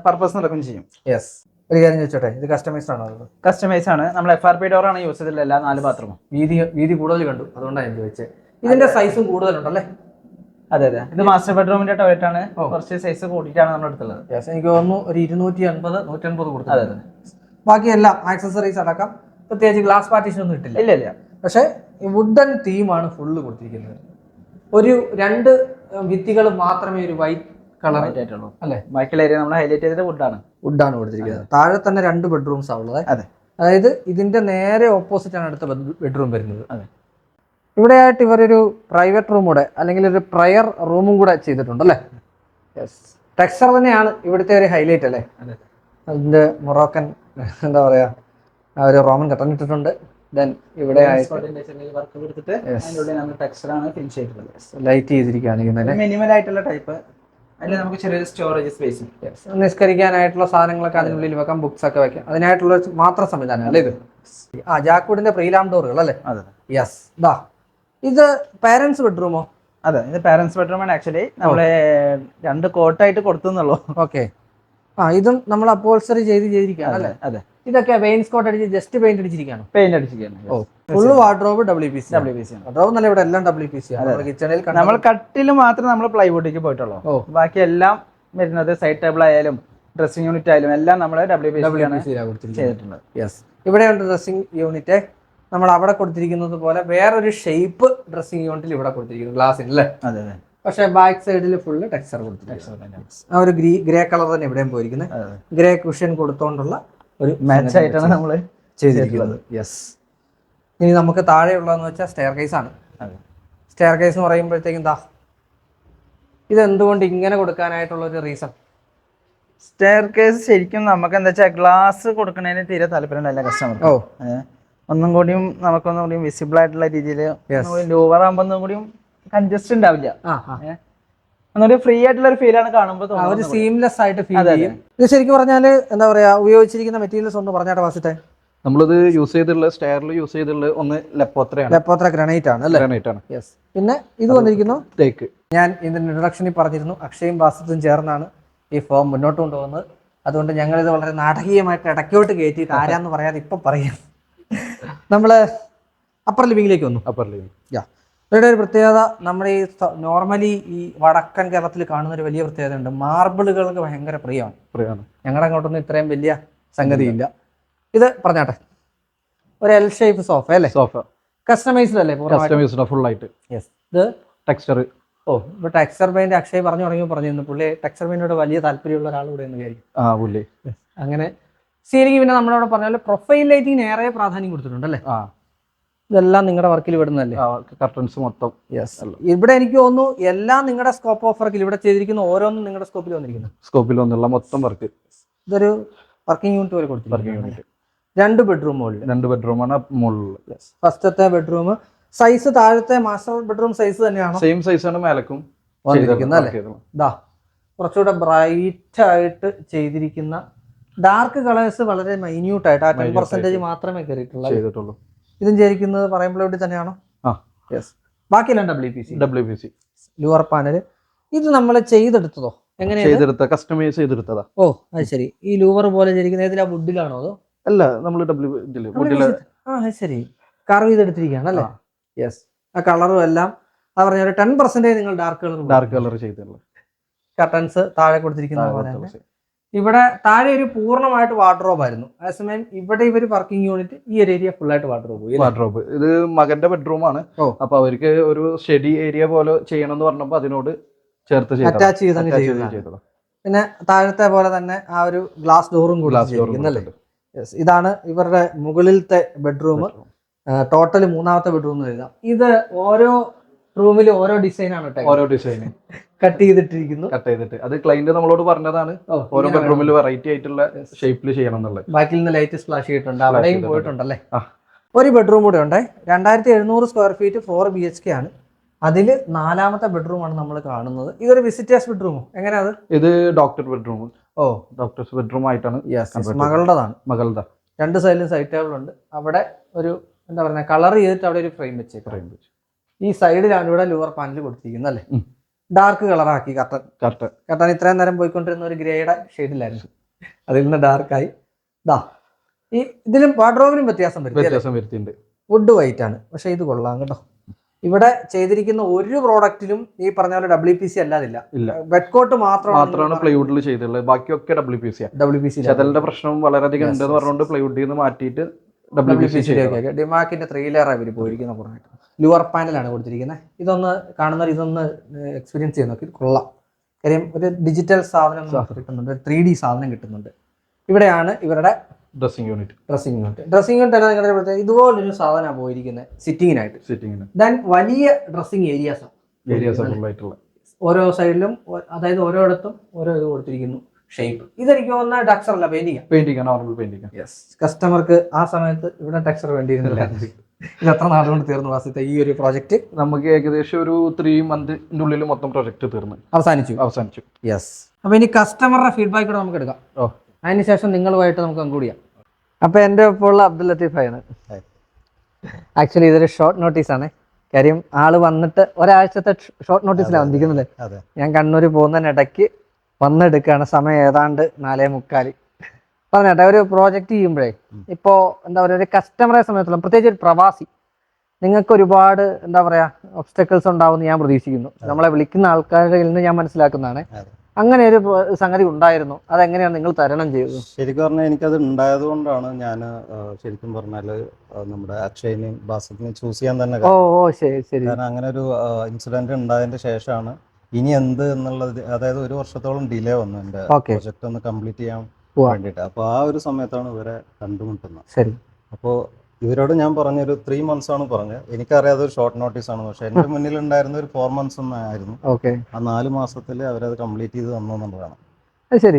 പർപ്പസ് നടക്കും ചെയ്യും. യെസ് ഒരു കാര്യം ചോദിച്ചോട്ടെ? ഇത് കസ്റ്റമൈസ് ആണോ കസ്റ്റമൈസ് ആണ്. നമ്മൾ എഫ് ആർ പി ഡോർ ആണ് യൂസ് ചെയ്തില്ല എല്ലാ നാല് ബാത്റൂമും വീതി വീതി കൂടുതൽ കണ്ടു. അതുകൊണ്ടാണ് ഞാൻ ചോദിച്ചത് ഇതിന്റെ സൈസും കൂടുതലുണ്ടല്ലേ? അതെ അതെ. ഇത് മാസ്റ്റർ ബെഡ്റൂമിന്റെ ടോയ്ലറ്റ് ആണ്. കുറച്ച് സൈസ് കൂട്ടിയിട്ടാണ് നമ്മൾ എടുത്തുള്ളത്. യെസ് എനിക്ക് തോന്നുന്നു ഒരു ഇരുന്നൂറ്റി അൻപത് നൂറ്റൻപത് കൊടുത്തു അതെ അതെ. ബാക്കി എല്ലാം ആക്സസറീസ് അടക്കം. പ്രത്യേകിച്ച് ഗ്ലാസ് പാർട്ടീഷൻ ഒന്നും ഇട്ടില്ല. ഇല്ല ഇല്ല. പക്ഷേ വുഡൻ തീമാണ് ഫുള്ള് കൊടുത്തിരിക്കുന്നത്. ഒരു രണ്ട് ഭിത്തികൾ മാത്രമേ ഒരു വൈറ്റ് കളർ ആയിട്ടുള്ളൂ. അല്ലേ? ബാക്കിയുള്ള ഏരിയ നമ്മൾ ഹൈലൈറ്റ് ചെയ്തത് വുഡാണ് വുഡാണ് കൊടുത്തിരിക്കുന്നത്. താഴെ തന്നെ രണ്ട് ബെഡ്റൂംസ് ആണ് ഉള്ളത്. അതെ. അതായത് ഇതിന്റെ നേരെ ഓപ്പോസിറ്റ് ആണ് അടുത്ത ബെഡ്റൂം വരുന്നത്. അതെ. ഇവിടെയായിട്ട് ഇവരൊരു പ്രൈവറ്റ് റൂം കൂടെ അല്ലെങ്കിൽ ഒരു പ്രയർ റൂമും കൂടെ ചെയ്തിട്ടുണ്ട് അല്ലേ? യെസ് ടെക്സ്ചർ തന്നെയാണ് ഇവിടുത്തെ ഒരു ഹൈലൈറ്റ് അല്ലേ? അതെ. അതിന്റെ മൊറോക്കൻ എന്താ പറയാ ഒരു റോമൻ കട്ടൻ ഇട്ടിട്ടുണ്ട്. ദെൻ ഇവിടെ വർക്ക് കൊടുത്തിട്ട് നമ്മൾ ടെക്സ്ചറാണ് ഫിനിഷ് ചെയ്തിട്ടുള്ളത്. ലൈറ്റ് ചെയ്തിരിക്കുകയാണ് മിനിമൽ ആയിട്ടുള്ള ടൈപ്പ് അതിൽ നമുക്ക് ചെറിയൊരു സ്റ്റോറേജ് സ്പേസ് നിസ്കരിക്കാനായിട്ടുള്ള സാധനങ്ങളൊക്കെ അതിനുള്ളിൽ വെക്കാം ബുക്സ് ഒക്കെ വെക്കാം. അതിനായിട്ടുള്ള മാത്രം സംവിധാനം അല്ലേ ഇത്? ആ ജാക്കൂഡിന്റെ പ്രീലാം ഡോറുകൾ അല്ലേ? യെസ് ദാ ഇത് പാരന്റ്സ് ബെഡ്റൂമോ അതെ ഇത് പാരന്റ്സ് ബെഡ്റൂം ആണ് ആക്ച്വലി നമ്മളെ രണ്ട് കോട്ടായിട്ട് കൊടുത്തുന്നുള്ളൂ ഓക്കെ ആ ഇതും നമ്മൾ അപ്പോൾസറി ചെയ്ത് ചെയ്തിരിക്കുകയാണ് അല്ലേ? അതെ. ഇതൊക്കെ വെയിൻസ് കോട്ട് അടിച്ച് ജസ്റ്റ് പെയിന്റ് അടിച്ചിരിക്കുകയാണ്. Paint അടിച്ചിരിക്കുകയാണ്. Full wardrobe W P C W P C ആണ്. വാർഡ്രോബ് നല്ല ഇവിടെ എല്ലാം ഡബ്ല്യു പി സി ആണ് കിച്ചണിൽ നമ്മൾ കട്ടിൽ മാത്രം നമ്മൾ പ്ലൈവുഡിലേക്ക് പോയിട്ടുള്ളൂ. ഓ. ബാക്കി എല്ലാം വരുന്നത് സൈഡ് ടേബിൾ ആയാലും ഡ്രസ്സിംഗ് യൂണിറ്റ് ആയാലും എല്ലാം നമ്മൾ ഡബ്ല്യു പി സി ചെയ്തിട്ടുണ്ട് യെസ് ഇവിടെയുണ്ട് ഡ്രസ്സിംഗ് യൂണിറ്റ് നമ്മൾ അവിടെ കൊടുത്തിരിക്കുന്നത് പോലെ വേറൊരു ഷേപ്പ് ഡ്രസ്സിംഗ് യൂണിറ്റിൽ ഇവിടെ കൊടുത്തിരിക്കുന്നു. ഗ്ലാസ്സിൽ അല്ലേ? അതെ അതെ. പക്ഷേ ബാക്ക് സൈഡിൽ ഫുള്ള് ടെക്സ്ചർ കൊടുത്തിട്ടുണ്ട് ആ ഒരു ഗ്രീ ഗ്രേ കളർ തന്നെ ഇവിടെയും പോയിരിക്കുന്നത്. ഗ്രേ കുഷ്യൻ കൊടുത്തോണ്ടുള്ള ഒരു മാച്ച് ആയിട്ടാണ് നമ്മൾ ചെയ്തിരിക്കുന്നത്. യെസ് ഇനി നമുക്ക് താഴെയുള്ളതെന്ന് വെച്ചാൽ സ്റ്റെയർ കേസ് ആണ്. സ്റ്റെയർ കേസ് എന്ന് പറയുമ്പോഴത്തേക്കും ദാ ഇതെന്തുകൊണ്ട് ഇങ്ങനെ കൊടുക്കാനായിട്ടുള്ള ഒരു റീസൺ സ്റ്റെയർ കേസ് ശരിക്കും നമുക്ക് എന്താ വെച്ചാൽ ഗ്ലാസ് കൊടുക്കുന്നതിന് തീരെ താല്പര്യം ഉണ്ടായില്ല കസ്റ്റമർ ഓ. ഒന്നും കൂടിയും നമുക്കൊന്നും കൂടിയും വിസിബിൾ ആയിട്ടുള്ള രീതിയിൽ ലോവർ ആകുമ്പോൾ ഒന്നും കൂടിയും കൺജസ്റ്റ് ഉണ്ടാവില്ല. ഒന്നുകൂടി ഫ്രീ ആയിട്ടുള്ള ഫീൽ ആണ് കാണുമ്പോൾ ഒരു സീംലെസ് ആയിട്ട് ഫീൽ ചെയ്യും. ഇത് ശരിക്കും പറഞ്ഞാൽ എന്താ പറയാ ഉപയോഗിച്ചിരിക്കുന്ന മെറ്റീരിയൽസ് ഒന്ന് പറഞ്ഞാട്ടെ വാസിത്തെ നമ്മളിത് യൂസ് ചെയ്തിട്ടുള്ള സ്റ്റെയറിൽ യൂസ് ചെയ്തിട്ടുള്ള ഒന്ന് ലെപ്പോത്രയാണ് ലെപ്പോത്ര ഗ്രാനൈറ്റ് ആണ് അല്ലേ? ഗ്രാനൈറ്റ് ആണ്. യെസ് പിന്നെ ഇത് വന്നിരിക്കുന്നു. തേക്ക് ഞാൻ ഇതിന്റെ ഇൻട്രൊഡക്ഷനിൽ പറഞ്ഞിരുന്നു അക്ഷയും ബാസത്തും ചേർന്നാണ് ഈ ഫോം മുന്നോട്ട് കൊണ്ടുപോകുന്നത്. അതുകൊണ്ട് ഞങ്ങൾ ഇത് വളരെ നാടകീയമായിട്ട് ഇടയ്ക്കോട്ട് കയറ്റിയിട്ട് ആരാന്ന് പറയാതെ ഇപ്പം പറയാം. നമ്മൾ അപ്പർ ലിവിംഗിലേക്ക് വന്നു. അപ്പർ ലിവിംഗ് യാ ഇവരുടെ ഒരു പ്രത്യേകത നമ്മുടെ ഈ നോർമലി ഈ വടക്കൻ കേരളത്തിൽ കാണുന്ന ഒരു വലിയ പ്രത്യേകത ഉണ്ട് മാർബിളുകൾക്ക് ഭയങ്കര പ്രിയമാണ്. പ്രിയമാണ്. ഞങ്ങളുടെ അങ്ങോട്ടൊന്നും ഇത്രയും വലിയ സംഗതിയില്ല ഇത് പറഞ്ഞാട്ടെ. ഒരു എൽ ഷേപ്പ് സോഫ അല്ലേ? സോഫ കസ്റ്റമൈസ്ഡ് അല്ലേ കസ്റ്റമൈസ്ഡ് ഫുൾ ആയിട്ട്. യെസ് ഇത്? ടെക്സ്ചർ ഓ ഇപ്പൊ ടെക്സ്ചർ പെയിന്റ് അക്ഷയ് പറഞ്ഞു തുടങ്ങി പറഞ്ഞിരുന്നു. പുള്ളി ടെക്സ്ചർ പെയിന്റിനോട് വലിയ താല്പര്യമുള്ള ഒരാൾ കൂടെ എന്ന് കാര്യം ആ പുള്ളി. അങ്ങനെ. സീലിംഗ് പിന്നെ നമ്മളവിടെ പറഞ്ഞ പോലെ പ്രൊഫൈൽ ലൈറ്റിംഗിന് ഏറെ പ്രാധാന്യം കൊടുത്തിട്ടുണ്ട് അല്ലേ? ആ. ഇതെല്ലാം നിങ്ങളുടെ വർക്കിൽ വിടുന്നല്ലേ കർട്ടൻസ് മൊത്തം. യെസ് ഇവിടെ എനിക്ക് തോന്നുന്നു എല്ലാം നിങ്ങളുടെ സ്കോപ്പ് ഓഫ് വർക്കിൽ ഇവിടെ ചെയ്തിരിക്കുന്ന ഓരോന്നും നിങ്ങളുടെ സ്കോപ്പിൽ വന്നിരിക്കുന്നു. സ്കോപ്പിൽ വന്നുള്ള മൊത്തം വർക്ക് ഇതൊരു വർക്കിംഗ് യൂണിറ്റ് പോലെ കൊടുത്തു വർക്കിംഗ് യൂണിറ്റ് രണ്ട് ബെഡ്റൂം മുകളിൽ രണ്ട് ബെഡ്റൂം ബെഡ്റൂമാണ് മുകളിൽ ഫസ്റ്റത്തെ ബെഡ്റൂം സൈസ് താഴത്തെ മാസ്റ്റർ ബെഡ്റൂം സൈസ് തന്നെയാണ്? സെയിം സൈസാണ് മേലക്കും വന്നിരിക്കുന്നത് അല്ലേ? ചെയ്തത്. ഇതാ കുറച്ചുകൂടെ ബ്രൈറ്റ് ആയിട്ട് ചെയ്തിരിക്കുന്ന ഡാർക്ക് കളേഴ്സ് വളരെ മൈന്യൂട്ട് ആയിട്ട് ആ ടെൻ പെർസെന്റേജ്. മാത്രമേ കയറിയിട്ടുള്ളൂ ഇതും ചേരിക്കുന്നത് പറയുമ്പോൾ ഇവിടെ തന്നെയാണോ? ആ. യെസ് ബാക്കിയെല്ലാം W P C W P C louver panel ഇത് നമ്മൾ ചെയ്തെടുത്തതോ? എങ്ങനെയാ ചെയ്തെടുത്ത കസ്റ്റമൈസ് ചെയ്തെടുത്തതാ. ഓ അത് ശരി. ഈ ലൂവർ പോലെ ഏതിലാ? വുഡിലാണോ അതോ? അല്ല നമ്മൾ ഡബ്ല്യു ഇതിൽ നമ്മൾ വുഡിൽ ആ അത് ശരി. കർവ് ചെയ്തെടുത്തിരിക്കുകയാണ് അല്ലേ. യെസ് ആ കളറും എല്ലാം അത് പറഞ്ഞ ഒരു ടെൻ പെർസെന്റേജ് നിങ്ങൾ ഡാർക്ക് കളർ ഡാർക്ക് കളർ ചെയ്തിട്ടുള്ളത്. കർട്ടൻസ് താഴെ കൊടുത്തിരിക്കുന്ന പോലെ ഇവിടെ താഴെ ഒരു പൂർണമായിട്ട് വാർഡ്രോബ് ആയിരുന്നു അതേസമയം ഇവിടെ ഇവർ വർക്കിംഗ് യൂണിറ്റ് ഈ ഒരു ഏരിയ ഫുൾ ആയിട്ട് വാർഡ്രോബ്? വാർഡ്രോബ് ഇത് മകന്റെ ബെഡ്റൂമാണ് ആണ് അപ്പൊ അവർക്ക് ഒരു സ്റ്റഡി ഏരിയ പോലെ ചെയ്യണം എന്ന് പറഞ്ഞപ്പോ അതിനോട് ചേർത്ത്. അറ്റാച്ച് ചെയ്ത് അങ്ങ് Attach ചെയ്ത് ചെയ്തതാണ്. ചെയ്തതാ. പിന്നെ താഴത്തെ പോലെ തന്നെ ആ ഒരു ഗ്ലാസ് ഡോറും കൂടി. ഇതാണ് ഇവരുടെ മുകളിലത്തെ ബെഡ്റൂം. ടോട്ടൽ മൂന്നാമത്തെ ബെഡ്റൂം എഴുതാം ഇത് ഓരോ റൂമിൽ ഓരോ ഡിസൈൻ ആണ് ഓരോ ഡിസൈന് കട്ട് ചെയ്തിട്ടിരിക്കുന്നു. കട്ട് ചെയ്തിട്ട്. അത് ക്ലൈന്റ് നമ്മളോട് പറഞ്ഞതാണ്. ഓരോ ബെഡ്റൂമിൽ വെറൈറ്റി ആയിട്ടുള്ള ഷേപ്പിൽ ചെയ്യണം എന്നുള്ളത്. ബാക്കിൽ നിന്ന് ലൈറ്റ് സ്പ്ലാഷ് ചെയ്തിട്ടുണ്ട്. അവിടെയും. പോയിട്ടുണ്ടല്ലേ? ഒരു ബെഡ്റൂം കൂടെ ഉണ്ട്. രണ്ടായിരത്തി എഴുന്നൂറ് square feet four B H K ആണ്. അതിൽ നാലാമത്തെ ബെഡ്റൂം ആണ് നമ്മൾ കാണുന്നത്. ഇതൊരു വിസിറ്റേഴ്സ് ബെഡ്റൂമോ എങ്ങനെയാ ഇത് ഡോക്ടർ ബെഡ്റൂം ഓ. ഡോക്ടേഴ്സ് ബെഡ്റൂം ആയിട്ടാണ് മകളുടെതാണ്. മകളുടെ. രണ്ട് സൈഡിലും സൈഡ് ടേബിൾ ഉണ്ട്. അവിടെ ഒരു എന്താ പറയുക കളർ ചെയ്തിട്ട് അവിടെ ഒരു ഫ്രെയിം വെച്ചേക്കാം. പറയുന്നത് ഈ സൈഡിലാണ് ഇവിടെ ലുവർ പാനൽ കൊടുത്തിരിക്കുന്നത് അല്ലേ. ഡാർക്ക് കളറാക്കി കർട്ടൻ കർട്ടൻ കർട്ടൻ ഇത്രയും നേരം പോയിക്കൊണ്ടിരുന്ന ഒരു ഗ്രേയുടെ ഷെയ്ഡിലായിരുന്നു അതിൽ നിന്ന് ഡാർക്കായി ദാ ഈ ഇതിലും വാർഡ്രോബിലും വ്യത്യാസം വരും വ്യത്യാസം വുഡ് വൈറ്റ് ആണ്. പക്ഷെ ഇത് കൊള്ളാം കേട്ടോ. ഇവിടെ ചെയ്തിരിക്കുന്ന ഒരു പ്രോഡക്റ്റിലും ഈ പറഞ്ഞ പോലെ ഡബ്ല്യു പി സി അല്ലാതില്ല. ഇല്ല. വെറ്റ് കോട്ട് മാത്രമാണ് പ്ലൈവുഡിൽ ചെയ്തിട്ടുള്ളത്. ബാക്കിയൊക്കെ W P C W P C ചെതലിന്റെ പ്രശ്നം വളരെയധികം ഉണ്ടെന്ന്. പറഞ്ഞുകൊണ്ട് പ്ലൈവുഡിൽ നിന്ന് മാറ്റിയിട്ട് ഡബ്ല്യു പി സി ഡിമാക്കിന്റെ ത്രീ ലെയർ ഇവർ പോയിരിക്കുന്ന പുറമായിട്ട് ലുവർ പാനലാണ് കൊടുത്തിരിക്കുന്നത്. ഇതൊന്ന് കാണുന്ന ഇതൊന്ന് എക്സ്പീരിയൻസ് ചെയ്ത് നോക്കി. കൊള്ളാം. കാര്യം ഒരു ഡിജിറ്റൽ സാധനം കിട്ടുന്നുണ്ട്. ത്രീ ഡി സാധനം കിട്ടുന്നുണ്ട്. ഇവിടെയാണ് ഇവരുടെ dressing unit dressing unit dressing unit അല്ല നിങ്ങളുടെ ഇതുപോലൊരു സാധനമാണ് പോയിരിക്കുന്നത് സിറ്റിങ്ങിനായിട്ട് സിറ്റിങ്ങിന് ദെൻ വലിയ ഡ്രസ്സിംഗ് ഏരിയാസ് ഏരിയാസ് ഓരോ സൈഡിലും അതായത് ഓരോ ഓരോയിടത്തും ഓരോ ഇത് കൊടുത്തിരിക്കുന്നു. ഷേപ്പ് ഇതെനിക്ക് തോന്നുന്ന ടെക്സർ അല്ല painting painting normal painting yes കസ്റ്റമർക്ക് ആ സമയത്ത് ഇവിടെ ടെക്സ്ചർ വേണ്ടിയിരുന്നില്ല. ഇത് എത്ര നാളുകൊണ്ട് തീർന്നു വാസത്തെ ഈ ഒരു പ്രോജക്റ്റ് നമുക്ക് ഏകദേശം ഒരു ത്രീ മന്തിന്റെ ഉള്ളിൽ മൊത്തം പ്രോജക്റ്റ് തീർന്നു. അവസാനിച്ചു. അവസാനിച്ചു. യെസ് അപ്പൊ ഇനി കസ്റ്റമറുടെ ഫീഡ്ബാക്ക് കൂടെ നമുക്ക് എടുക്കാം. ഓ. അതിനുശേഷം നിങ്ങളുമായിട്ട് നമുക്ക് ചെയ്യാം. അപ്പൊ എന്റെ ഒപ്പമുള്ള ഉള്ള അബ്ദുൽ ആണ്. ആക്ച്വലി ഇതൊരു ഷോർട്ട് നോട്ടീസ് ആണ്. കാര്യം ആൾ വന്നിട്ട് ഒരാഴ്ചത്തെ ഷോർട്ട് നോട്ടീസിലാണ് വന്നിരിക്കുന്നത്. അതെ. ഞാൻ കണ്ണൂർ പോകുന്നതിനിടയ്ക്ക് വന്നെടുക്കുകയാണ് സമയം ഏതാണ്ട് നാലേ മുക്കാൽ പറഞ്ഞേട്ടെ ഒരു പ്രോജക്റ്റ് ചെയ്യുമ്പോഴേ ഇപ്പോൾ എന്താ പറയുക ഒരു കസ്റ്റമറെ സംബന്ധിച്ചോളം പ്രത്യേകിച്ച് ഒരു പ്രവാസി നിങ്ങൾക്ക് ഒരുപാട് എന്താ പറയാ ഒബ്സ്റ്റക്കിൾസ് ഉണ്ടാവുമെന്ന് ഞാൻ പ്രതീക്ഷിക്കുന്നു. നമ്മളെ വിളിക്കുന്ന ആൾക്കാരിൽ നിന്ന് ഞാൻ മനസ്സിലാക്കുന്നതാണ്. അങ്ങനെ ഒരു സംഗതി ഉണ്ടായിരുന്നു. അതെങ്ങനെയാണ് നിങ്ങൾ തരണം ചെയ്തത്? ശരിക്കും പറഞ്ഞാൽ എനിക്കത് ഉണ്ടായത് കൊണ്ടാണ് ഞാൻ ശരിക്കും പറഞ്ഞാൽ നമ്മുടെ അക്ഷയനെയും ബാസിനെയും ചൂസ് ചെയ്യാൻ തന്നെ ഓ ഓ ശരി ശരി. കാരണം അങ്ങനെ ഒരു ഇൻസിഡന്റ് ഉണ്ടായതിന്റെ ശേഷമാണ് ഇനി എന്ത് എന്നുള്ളത് അതായത് ഒരു വർഷത്തോളം ഡിലേ വന്നു എന്റെ പ്രൊജക്ട് ഒന്ന് കംപ്ലീറ്റ് ചെയ്യാൻ വേണ്ടിട്ട് അപ്പൊ ആ ഒരു സമയത്താണ് ഇവരെ കണ്ടുമുട്ടുന്നത്. ശരി. അപ്പോൾ ഇവരോട് ഞാൻ പറഞ്ഞൊരു ത്രീ മന്ത്സ് ആണ് പറഞ്ഞത്. എനിക്കറിയാതെ ഒരു ഷോർട്ട് നോട്ടീസ് ആണ്. പക്ഷെ എന്റെ മുന്നിൽ ഉണ്ടായിരുന്ന ഒരു ഫോർ മന്ത്സ് ഓക്കെ ആ നാല് മാസത്തിൽ അവരത് കംപ്ലീറ്റ് ചെയ്ത് തന്നു എന്നുള്ളതാണ്.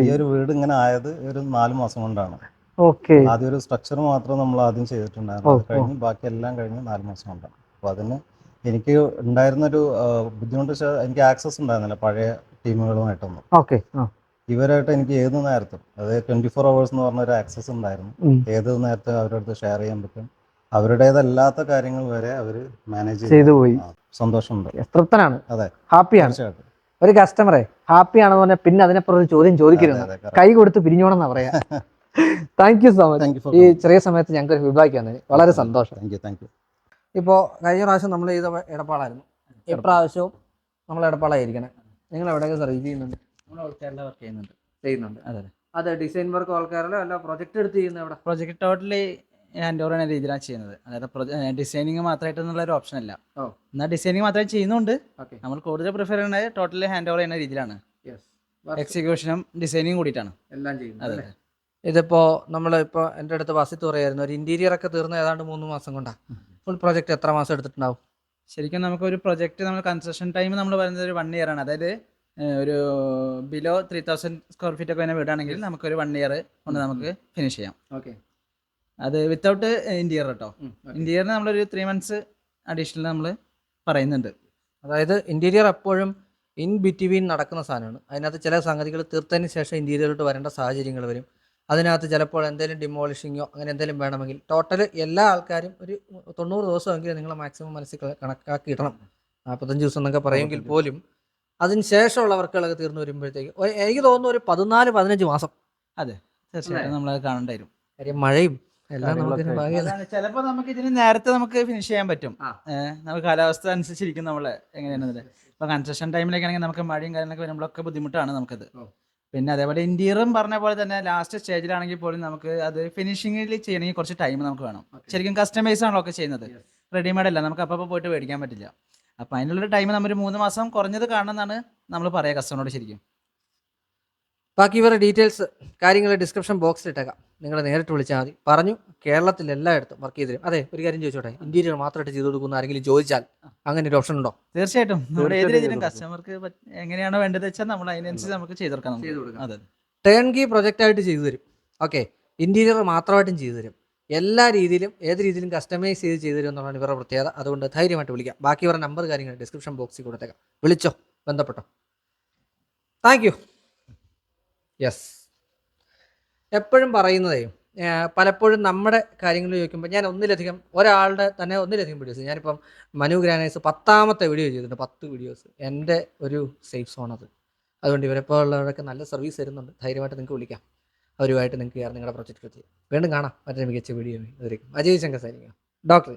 ഈ ഒരു വീട് ഇങ്ങനെ ആയത് ഒരു നാല് മാസം കൊണ്ടാണ്. ഓക്കെ ആദ്യം ഒരു സ്ട്രക്ചർ മാത്രം നമ്മൾ ആദ്യം ചെയ്തിട്ടുണ്ടായിരുന്നു അത്. കഴിഞ്ഞ് ബാക്കി എല്ലാം കഴിഞ്ഞ് നാല് മാസം കൊണ്ടാണ്. അപ്പൊ അതിന് എനിക്ക് ഉണ്ടായിരുന്നൊരു ബുദ്ധിമുട്ട് വെച്ചാൽ എനിക്ക് ആക്സസ് ഉണ്ടായിരുന്നില്ല. പഴയ ടീമുകളുമായിട്ടൊന്നും. ഓക്കെ ഇവരായിട്ട് എനിക്ക് ഏത് നേരത്തും അതായത് ട്വന്റി ഫോർ അവേഴ്സ് എന്ന് പറഞ്ഞ ഒരു ആക്സസ് ഉണ്ടായിരുന്നു. ഏത് നേരത്തെ അവരുടെ അടുത്ത് ഷെയർ ചെയ്യാൻ പറ്റും അവരുടേതല്ലാത്ത കാര്യങ്ങൾ വരെ അവർ മാനേജ് ചെയ്തു. പോയി. സന്തോഷമുണ്ട്. തൃപ്തനാണ് അതെ. ഹാപ്പിയാണ്. ഒരു കസ്റ്റമറെ ഹാപ്പിയാണെന്ന് പറഞ്ഞാൽ പിന്നെ അതിനെപ്പുറം ഒരു ചോദ്യം ചോദിക്കരുത്. കൈ കൊടുത്ത് പിരിഞ്ഞോണെന്നാ പറയാ. താങ്ക് യു സോ മച്ച് ഈ ചെറിയ സമയത്ത് ഞങ്ങൾക്ക് ഒരു ഫീഡ്ബാക്ക് തന്നെ വളരെ സന്തോഷം. Thank you thank you. ഇപ്പോൾ കഴിഞ്ഞ പ്രാവശ്യം നമ്മൾ ചെയ്ത ഇടപാടായിരുന്നു ഇപ്രാവശ്യവും നമ്മൾ ഇടപാടായിരിക്കണേ നിങ്ങൾ എവിടെയൊക്കെ സർവീസ് ചെയ്യുന്നുണ്ട്? നമ്മൾ ഓൾക്കാരിലെ വർക്ക് ചെയ്യുന്നുണ്ട്. ചെയ്യുന്നുണ്ട്. അതെ. അതെ ഡിസൈൻ വർക്ക് ആൾക്കാരല്ലോ അല്ല പ്രൊജക്ട് എടുത്ത് ചെയ്യുന്ന എവിടെ? പ്രൊജക്ട് ടോട്ടലി ഹാൻഡ് ഓവർ എന്ന രീതിയിലാണ് ചെയ്യുന്നത്. അതായത് ഡിസൈനിങ് മാത്രമായിട്ട് ഒരു ഓപ്ഷൻ അല്ല. എന്നാൽ ഡിസൈനിങ് മാത്രമേ ചെയ്യുന്നുണ്ട്. നമ്മൾ കൂടുതൽ പ്രിഫർ ചെയ്യുന്നത് ടോട്ടലി ഹാൻഡ് ഓവർ ചെയ്യുന്ന രീതിയിലാണ്. എക്സിക്യൂഷനും ഡിസൈനിങ് കൂടിയിട്ടാണ്. എല്ലാം ചെയ്യുന്നത് അതെ? ഇതിപ്പോ നമ്മൾ ഇപ്പോൾ എന്റെ അടുത്ത് വസിത്ത് പറയായിരുന്നു ഒരു ഇന്റീരിയർ ഒക്കെ തീർന്ന ഏതാണ്ട് മൂന്ന് മാസം കൊണ്ടാ. ഫുൾ പ്രോജക്റ്റ് എത്ര മാസം എടുത്തിട്ടുണ്ടാവും? ശരിക്കും നമുക്ക് ഒരു പ്രൊജക്റ്റ് നമ്മൾ കൺസ്ട്രക്ഷൻ ടൈം നമ്മൾ പറയുന്നത് ഒരു വൺ ഇയർ ആണ്. അതായത് ഒരു below three thousand square feet ഒക്കെ വരുന്ന വീടാണെങ്കിൽ നമുക്കൊരു വൺ ഇയർ കൊണ്ട് നമുക്ക് ഫിനിഷ് ചെയ്യാം. ഓക്കെ അത് വിത്തൗട്ട് ഇന്റീരിയർ കേട്ടോ ഇന്റീരിയറിന് നമ്മളൊരു ത്രീ മന്ത്സ് അഡീഷണൽ നമ്മൾ പറയുന്നുണ്ട്. അതായത് ഇന്റീരിയർ എപ്പോഴും ഇൻ ബിറ്റ്വീൻ നടക്കുന്ന സാധനമാണ്. അതിനകത്ത് ചില സംഗതികൾ തീർത്തതിന് ശേഷം ഇന്റീരിയറിലോട്ട് വരേണ്ട സാഹചര്യങ്ങൾ വരും. അതിനകത്ത് ചിലപ്പോൾ എന്തെങ്കിലും ഡിമോളിഷിങ്ങോ അങ്ങനെ എന്തെങ്കിലും വേണമെങ്കിൽ ടോട്ടൽ എല്ലാ ആൾക്കാരും ഒരു തൊണ്ണൂറ് ദിവസമെങ്കിലും നിങ്ങൾ മാക്സിമം മനസ്സിൽ കണക്കാക്കിയിടണം. കണക്കാക്കി ഇടണം നാൽപ്പത്തഞ്ച് ദിവസം എന്നൊക്കെ പറയുമെങ്കിൽ പോലും അതിന് ശേഷമുള്ള വർക്കുകളൊക്കെ തീർന്നു വരുമ്പോഴത്തേക്ക് എനിക്ക് തോന്നുന്നു ഒരു പതിനാല് പതിനഞ്ച് മാസം. അതെ. തീർച്ചയായിട്ടും നമ്മളത് കാണേണ്ടി വരും. കാര്യം മഴയും എല്ലാം നമുക്ക് ഇതിന് നേരത്തെ നമുക്ക് ഫിനിഷ് ചെയ്യാൻ പറ്റും. നമുക്ക് കാലാവസ്ഥ അനുസരിച്ചിരിക്കും നമ്മൾ. എങ്ങനെയാണെന്നത് ഇപ്പൊ കൺസ്ട്രക്ഷൻ ടൈമിലൊക്കെ ആണെങ്കിൽ നമുക്ക് മഴയും കാര്യങ്ങളൊക്കെ വരുമ്പോഴൊക്കെ ബുദ്ധിമുട്ടാണ് നമുക്കത്. പിന്നെ അതേപോലെ ഇന്റീരിയറും പറഞ്ഞ പോലെ തന്നെ ലാസ്റ്റ് സ്റ്റേജിലാണെങ്കിൽ പോലും നമുക്ക് അത് ഫിനിഷിംഗിൽ ചെയ്യണമെങ്കിൽ കുറച്ച് ടൈം നമുക്ക് വേണം. ശരിക്കും കസ്റ്റമൈസ് ആണല്ലോ ഒക്കെ ചെയ്യുന്നത്. റെഡിമെയ്ഡ് അല്ല. നമുക്ക് അപ്പോൾ പോയിട്ട് മേടിക്കാൻ പറ്റില്ല. അപ്പം അതിനുള്ളൊരു ടൈം നമ്മൾ മൂന്ന് മാസം കുറഞ്ഞത് കാണണം എന്നാണ് നമ്മൾ പറയുക കസ്റ്റമറോട് ശരിക്കും. ബാക്കി ഇവരുടെ ഡീറ്റെയിൽസ് കാര്യങ്ങൾ ഡിസ്ക്രിപ്ഷൻ ബോക്സിൽ ഇട്ടേക്കാം. നിങ്ങൾ നേരിട്ട് വിളിച്ചാൽ മതി. പറഞ്ഞു കേരളത്തിൽ എല്ലായിടത്തും വർക്ക് ചെയ്തു തരും അതെ ഒരു കാര്യം ചോദിച്ചോട്ടെ? ഇന്റീരിയർ മാത്രമായിട്ട് ചെയ്തു കൊടുക്കുന്ന ആരെങ്കിലും ചോദിച്ചാൽ അങ്ങനെ ഒരു ഓപ്ഷൻ ഉണ്ടോ? തീർച്ചയായിട്ടും. നമ്മുടെ കസ്റ്റമർക്ക് എങ്ങനെയാണോ വേണ്ടത് വെച്ചാൽ നമ്മൾ അതിനനുസരിച്ച് നമുക്ക് ചെയ്തു കൊടുക്കാം. ടേൺ കീ പ്രൊജക്റ്റ് ആയിട്ട് ചെയ്തു തരും. ഓക്കെ ഇന്റീരിയർ മാത്രമായിട്ടും ചെയ്തു തരും. എല്ലാ രീതിയിലും ഏത് രീതിയിലും കസ്റ്റമൈസ് ചെയ്ത് ചെയ്തു തരും എന്നുള്ളതാണ് ഇവരുടെ പ്രത്യേകത. അതുകൊണ്ട് ധൈര്യമായിട്ട് വിളിക്കാം. ബാക്കി ഇവരുടെ നമ്പർ കാര്യങ്ങൾ ഡിസ്ക്രിപ്ഷൻ ബോക്സിൽ കൊടുത്തേക്കാം വിളിച്ചോ? ബന്ധപ്പെട്ടോ? താങ്ക് യു യെസ് എപ്പോഴും പറയുന്നതേ പലപ്പോഴും നമ്മുടെ കാര്യങ്ങൾ ചോദിക്കുമ്പോൾ ഞാൻ ഒന്നിലധികം ഒരാളുടെ തന്നെ ഒന്നിലധികം വീഡിയോസ് ഞാനിപ്പം മനു ഗ്രാനൈസ് പത്താമത്തെ വീഡിയോ ചെയ്തിട്ടുണ്ട് പത്ത് വീഡിയോസ് എന്റെ ഒരു സേഫ് സോൺ അത്. അതുകൊണ്ട് ഇവരെപ്പോൾ ഉള്ളവരൊക്കെ നല്ല സർവീസ് തരുന്നുണ്ട്. ധൈര്യമായിട്ട് നിങ്ങൾക്ക് വിളിക്കാം. അവരുമായിട്ട് നിങ്ങൾക്ക് കയറി നിങ്ങളുടെ പ്രൊജക്റ്റ് ചെയ്യാം. വീണ്ടും കാണാം. മറ്റൊരു മികച്ച വീഡിയോ അതുവരെയും അജയ് ശങ്കർ സൈനിക. ഡോക്ടർ